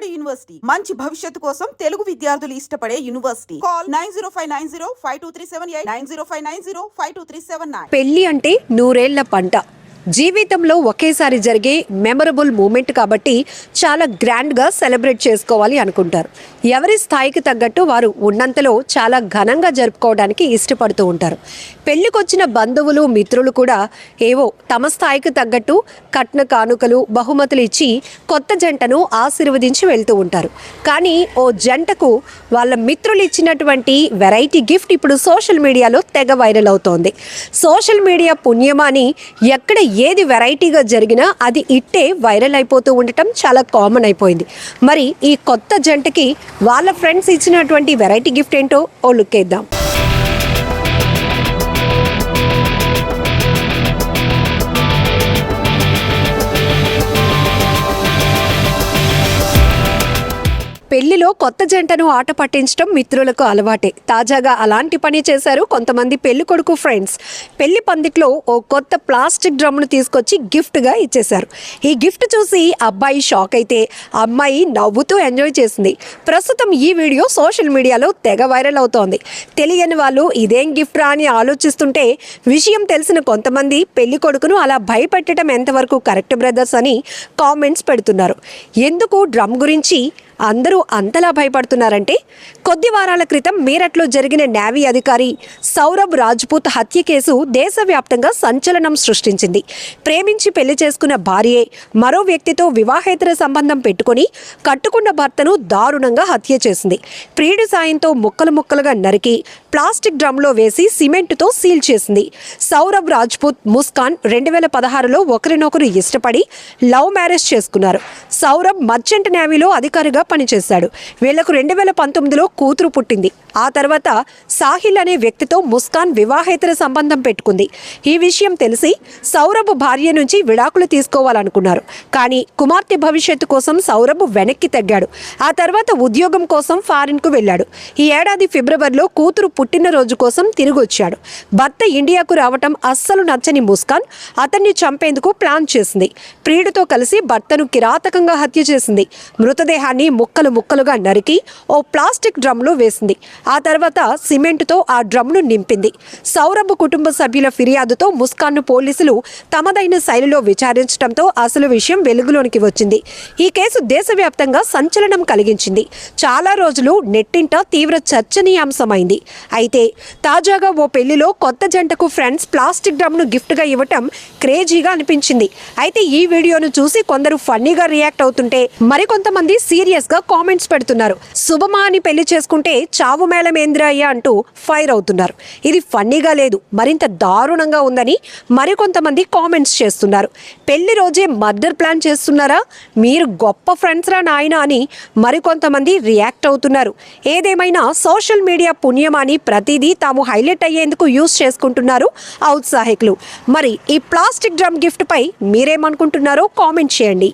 Vijayawada university. మంచి భవిష్యత్తు కోసం తెలుగు విద్యార్థులు ఇష్టపడే university. Call nine zero five nine zero five two three seven eight nine zero five nine zero five two three seven nine. పెళ్ళి అంటే నూరేళ్ళ పంట. జీవితంలో ఒకేసారి జరిగే మెమరబుల్ మూమెంట్ కాబట్టి చాలా గ్రాండ్గా సెలబ్రేట్ చేసుకోవాలి అనుకుంటారు. ఎవరి స్థాయికి తగ్గట్టు వారు ఉన్నంతలో చాలా ఘనంగా జరుపుకోవడానికి ఇష్టపడుతూ ఉంటారు. పెళ్ళికొచ్చిన బంధువులు మిత్రులు కూడా ఏవో తమ స్థాయికి తగ్గట్టు కట్న కానుకలు బహుమతులు ఇచ్చి కొత్త జంటను ఆశీర్వదించి వెళ్తూ ఉంటారు. కానీ ఓ జంటకు వాళ్ళ మిత్రులు ఇచ్చినటువంటి వెరైటీ గిఫ్ట్ ఇప్పుడు సోషల్ మీడియాలో తెగ వైరల్ అవుతోంది. సోషల్ మీడియా పుణ్యమాని ఎక్కడ ఏది వెరైటీగా జరిగినా అది ఇట్టే వైరల్ అయిపోతూ ఉండటం చాలా కామన్ అయిపోయింది. మరి ఈ కొత్త జంటకి వాళ్ళ ఫ్రెండ్స్ ఇచ్చినటువంటి వెరైటీ గిఫ్ట్ ఏంటో ఓ లుక్ వేద్దాం. పెళ్ళిలో కొత్త జంటను ఆట పట్టించడం మిత్రులకు అలవాటే. తాజాగా అలాంటి పని చేశారు కొంతమంది పెళ్ళి కొడుకు ఫ్రెండ్స్. పెళ్ళి పందిట్లో ఓ కొత్త ప్లాస్టిక్ డ్రమ్ను తీసుకొచ్చి గిఫ్ట్గా ఇచ్చేశారు. ఈ గిఫ్ట్ చూసి అబ్బాయి షాక్ అయితే అమ్మాయి నవ్వుతూ ఎంజాయ్ చేసింది. ప్రస్తుతం ఈ వీడియో సోషల్ మీడియాలో తెగ వైరల్ అవుతోంది. తెలియని వాళ్ళు ఇదేం గిఫ్ట్ రా అని ఆలోచిస్తుంటే విషయం తెలిసిన కొంతమంది పెళ్ళి కొడుకును అలా భయపెట్టడం ఎంతవరకు కరెక్ట్ బ్రదర్స్ అని కామెంట్స్ పెడుతున్నారు. ఎందుకు డ్రమ్ గురించి అందరూ అంతలా భయపడుతున్నారంటే కొద్ది వారాల క్రితం మీరట్లో జరిగిన నేవీ అధికారి సౌరభ్ రాజ్పూత్ హత్య కేసు దేశవ్యాప్తంగా సంచలనం సృష్టించింది. ప్రేమించి పెళ్ళి చేసుకున్న భార్యే మరో వ్యక్తితో వివాహేతర సంబంధం పెట్టుకుని కట్టుకున్న భర్తను దారుణంగా హత్య చేసింది. ప్రియుడి సాయంతో ముక్కలు ముక్కలుగా నరికి ప్లాస్టిక్ డ్రమ్లో వేసి సిమెంటుతో సీల్ చేసింది. సౌరభ్ రాజ్పూత్ ముస్కాన్ రెండు వేల పదహారులో ఒకరినొకరు ఇష్టపడి లవ్ మ్యారేజ్ చేసుకున్నారు. సౌరభ్ మర్చెంట్ నేవీలో అధికారిగా పనిచేశాడు. వీళ్ళకు రెండు వేల పంతొమ్మిదిలో కూతురు పుట్టింది. ఆ తర్వాత సాహిల్ అనే వ్యక్తితో ముస్కాన్ వివాహేతర సంబంధం పెట్టుకుంది. ఈ విషయం తెలిసి సౌరభ్ భార్య నుంచి విడాకులు తీసుకోవాలనుకున్నారు. కానీ కుమార్తె భవిష్యత్తు కోసం సౌరభ్ వెనక్కి తగ్గాడు. ఆ తర్వాత ఉద్యోగం కోసం ఫారిన్కు వెళ్ళాడు. ఈ ఏడాది ఫిబ్రవరిలో కూతురు పుట్టినరోజు కోసం తిరిగొచ్చాడు. భర్త ఇండియాకు రావటం అస్సలు నచ్చని ముస్కాన్ అతన్ని చంపేందుకు ప్లాన్ చేసింది. ప్రియుడితో కలిసి భర్తను కిరాతకంగా హత్య చేసింది. మృతదేహాన్ని ముక్కలు ముక్కలుగా నరికి ఓ ప్లాస్టిక్ డ్రమ్లో వేసింది. ఆ తర్వాత సిమెంట్తో ఆ డ్రమ్ను నింపింది. సౌరభ్ కుటుంబ సభ్యుల ఫిర్యాదుతో ముస్కాన్ను పోలీసులు తమదైన శైలిలో విచారించడంతో అసలు విషయం వెలుగులోనికి వచ్చింది. ఈ కేసు దేశవ్యాప్తంగా సంచలనం కలిగించింది. చాలా రోజులు నెట్టింట తీవ్ర చర్చనీయాంశమైంది. అయితే తాజాగా ఓ పెళ్ళిలో కొత్త జంటకు ఫ్రెండ్స్ ప్లాస్టిక్ డ్రమ్ను గిఫ్ట్గా ఇవ్వటం క్రేజీగా అనిపించింది. అయితే ఈ వీడియోను చూసి కొందరు ఫన్నీగా రియాక్ట్ అవుతుంటే మరికొంతమంది సీరియస్ గా కామెంట్స్ పెడుతున్నారు. శుభమా అని పెళ్ళి చేసుకుంటే చావు మేళం అంటూ ఫైర్ అవుతున్నారు. ఇది ఫన్నీగా లేదు. మరింత దారుణంగా ఉందని మరికొంతమంది కామెంట్స్ చేస్తున్నారు. పెళ్ళి రోజే మర్డర్ ప్లాన్ చేస్తున్నారా? మీరు గొప్ప ఫ్రెండ్స్ రా నాయన అని మరికొంతమంది రియాక్ట్ అవుతున్నారు. ఏదేమైనా సోషల్ మీడియా పుణ్యమాని ప్రతిదీ తాము హైలైట్ అయ్యేందుకు యూస్ చేసుకుంటున్నారు ఔత్సాహికులు. మరి ఈ ప్లాస్టిక్ డ్రమ్ గిఫ్ట్ పై మీరేమనుకుంటున్నారో కామెంట్ చేయండి.